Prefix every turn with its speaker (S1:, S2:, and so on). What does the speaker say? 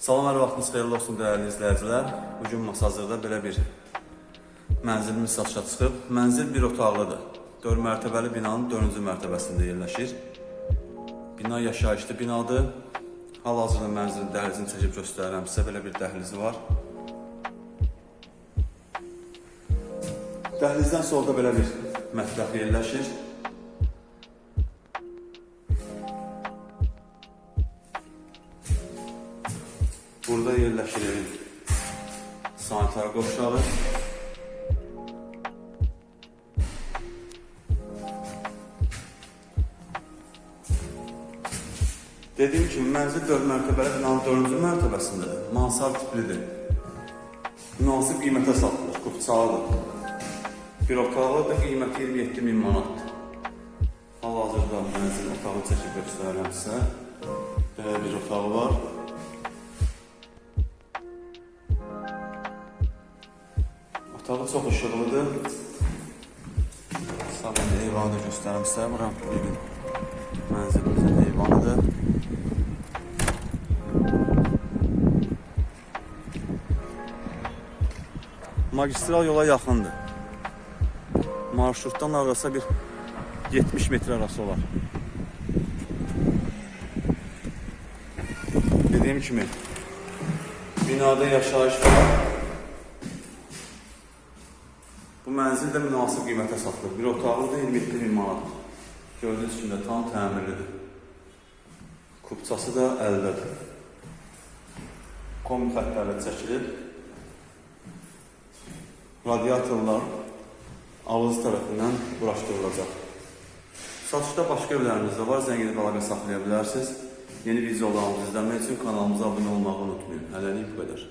S1: Salam hər vaxtınız xeyirli olsun dəyərli izləyicilər. Bu gün masa hazırda belə bir mənzilimiz satışa çıxıb. Mənzil bir otaqlıdır. 4 mərtəbəli binanın 4-cü mərtəbəsində yerləşir. Bina yaşayışlı binadır. Hal-hazırda mənzilin dəhlizini çəkib göstərirəm sizə. Belə bir dəhlizi var. Dəhlizdən solda belə bir mətbəx yerləşir. Burada yerləşir evin sanitar qovşağı. Dediyim kimi mənzil 4 mərtəbəli binanın 4-cü mərtəbəsindədir. Mansard tiplidir. Münasib qiymətə satılır, qupçalıdır. Bir otağı da qiyməti 27 min manatdır. Hal-hazırda mənzil otağı çəkib göstərirəm sizə. Belə bir otağı var. Otağı çox işıqlıdır. Sabah eyvanı göstərim sizə. Buram bir mənzilimizin eyvanıdır. Magistral yola yaxındır. Marşrutdan arası bir 70 metr arası olar. Dediyim kimi binada yaşayış var. Bu mənzil də münasib qiymətə satılır. Bir otağı da 27 min manat. Gördüyünüz kimi də tam təmirlidir. Kupçası da əldədir. Kombi xəttlərlə çəkilib. Radiatorlar alıcı tərəfindən quraşdırılacaq. Satışda başqa evlərimiz də var. Zəng edib əlaqə saxlaya bilərsiniz. Yeni videolarımızı izləmək üçün kanalımıza abunə olmağı unutmayın. Hələlik bu qədər.